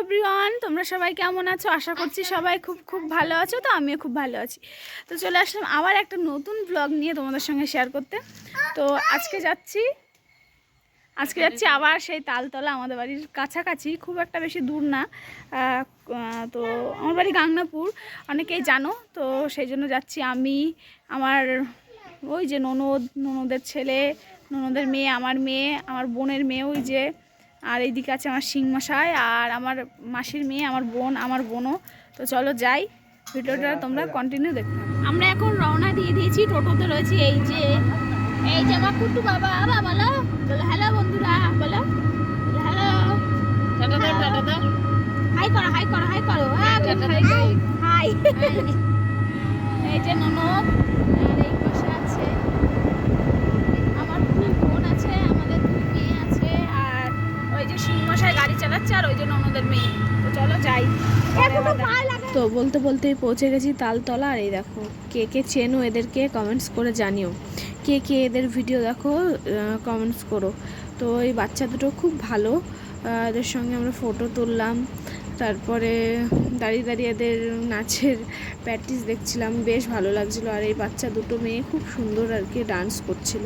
Everyone তোমরা সবাই কেমন আছো? আশা করছি সবাই খুব খুব ভালো আছো তো আমিও খুব ভালো আছি। তো চলে আসলাম আবার একটা নতুন ব্লগ নিয়ে তোমাদের সঙ্গে শেয়ার করতে। তো আজকে যাচ্ছি আজকে যাচ্ছি আবার সেই তালতলা আমাদের বাড়ির কাছাকাছি খুব একটা বেশি দূর না। তো আমার বাড়ি গাংনাপুর অনেকেই জানো তো সেই জন্য যাচ্ছি আমি আমার ওই যে ননদ ননদের ছেলে ননদের মেয়ে আমার মেয়ে আমার বোনের মেয়ে ওই যে আর এইদিকে আছে আমার শিংমশাই আর আমার মাসির মেয়ে আমার বোন আমার বোনও। তো চলো যাই ভিডিওটা তোমরা কন্টিনিউ থাকো। আমরা এখন রওনা দিয়ে দিয়েছি টোটোতে রয়েছি এই যে এই যে আমার কুটু বাবা বাবা বলো বলো হ্যালো বন্ধুরা বলো হ্যালো হাই করো হাই করো হাই করো হ্যাঁ হাই এই যে ননদ ননদের মেয়ে। তো চলো যাই। তো বলতে বলতেই পৌঁছে গেছি তালতলা আর এই দেখো কে কে চেনো এদেরকে কমেন্টস করে জানিও। কে কে এদের ভিডিও দেখো কমেন্টস করো। তো এই বাচ্চা দুটো খুব ভালো এদের সঙ্গে আমরা ফটো তুললাম। তারপরে দাঁড়িয়ে দাঁড়িয়ে এদের নাচের প্র্যাকটিস দেখছিলাম বেশ ভালো লাগছিল। আর এই বাচ্চা দুটো মেয়ে খুব সুন্দর আর কি ডান্স করছিল।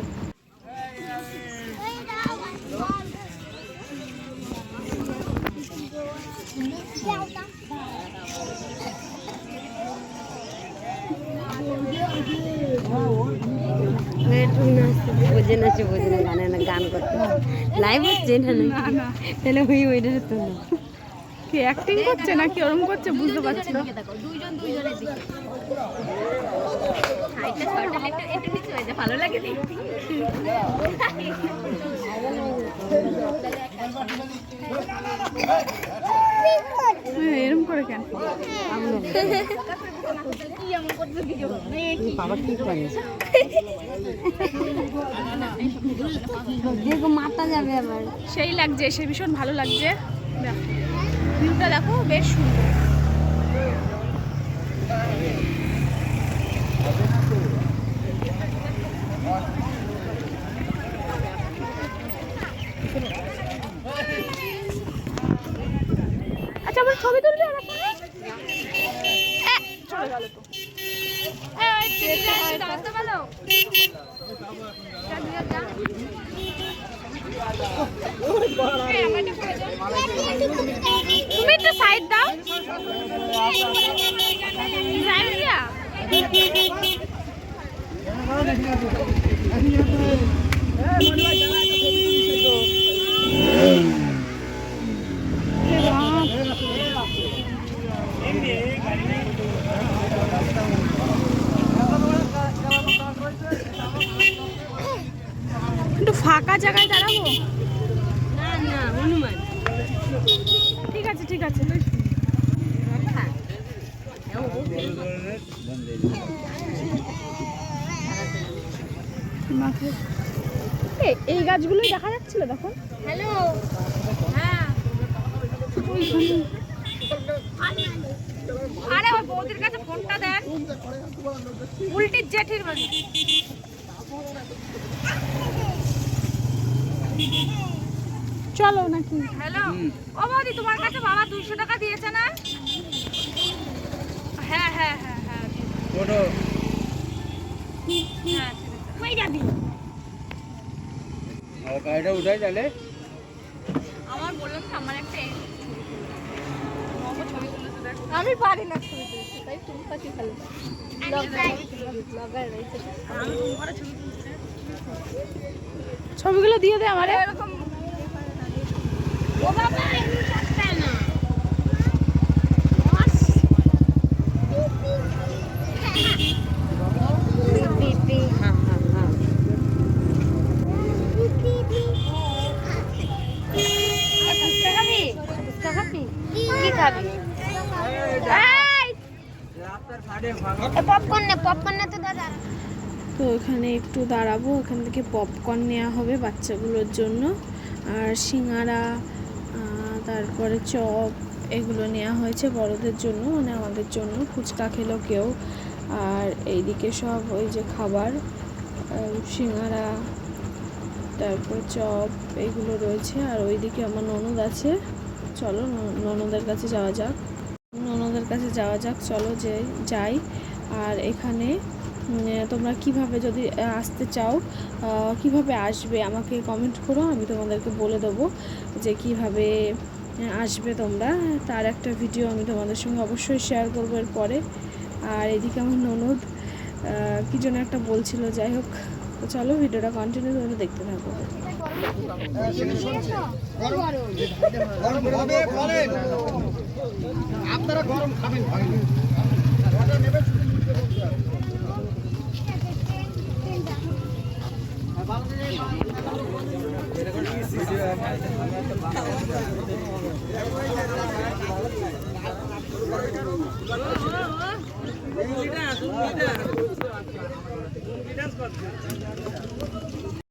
বোঝে না বোঝে না গানে করতে লাইভ হচ্ছে না তাহলে ওই কি অ্যাক্টিং করছে না কি ওরম করছে, বুঝতে পারছি না। ভালো লাগে এরম করে কেন? বাবা কি করে দেখো মাথা যাবে আবার। সেই লাগছে সে ভীষণ ভালো লাগছে। ভিউটা দেখো বেশ সুন্দর। ছবি তুলবি আর একটা? চলে গেল তো। তুমি একটু সাইড দাও জানিয়া একটু ফাঁকা জায়গায় দাঁড়াবো? না না হনুমান। ঠিক আছে ঠিক আছে এই, গাছগুলোই দেখা যাচ্ছিল তখন? হ্যালো হ্যাঁ। আরে ওই বৌদির কাছে ফোনটা দেন। উল্টির জেঠির বাড়ি। চলো নাকি? হ্যালো ও বৌদি তোমার কাছে বাবা দুইশো টাকা দিয়েছে না? হ্যাঁ হ্যাঁ হ্যাঁ হ্যাঁ হ্যাঁ কই যাবি? গাড়িটা উঠাই তাহলে। আমার বললাম তো আমার একটা আমি পারি না ছবি তুলতে তাই তুমি কাছে ভালো ছবিগুলো দিয়ে দে আমারে এরকম ও বাবা না হ্যাঁ হ্যাঁ হ্যাঁ পপকর্ন নে পপকর্ন তো দাদা তো এখানে একটু দাঁড়াবো। এখান থেকে পপকর্ন নেওয়া হবে বাচ্চাগুলোর জন্য। আর সিঙ্গারা আহ, তারপরে চপ এগুলো নেওয়া হয়েছে বড়দের জন্য মানে আমাদের জন্য। ফুচকা খেলো কেউ। আর এইদিকে সব ওই যে খাবার আহ, সিঙ্গারা তারপর চপ এগুলো রয়েছে। আর ওইদিকে আমার ননদ আছে। চলো ননদের কাছে যাওয়া যাক। ননদের কাছে যাওয়া যাক চলো যে যাই। আর এখানে তোমরা কীভাবে যদি আসতে চাও কীভাবে আসবে আমাকে কমেন্ট করো, আমি তোমাদেরকে বলে দেবো যে কীভাবে আসবে তোমরা। তার একটা ভিডিও আমি তোমাদের সঙ্গে অবশ্যই শেয়ার করব এরপরে। আর এদিকে আমার ননদ কি যেন একটা বলছিল, যাই হোক। তো চলো ভিডিওটা কন্টিনিউ তোমরা দেখতে থাকো। আপনারা গরম খাবেন।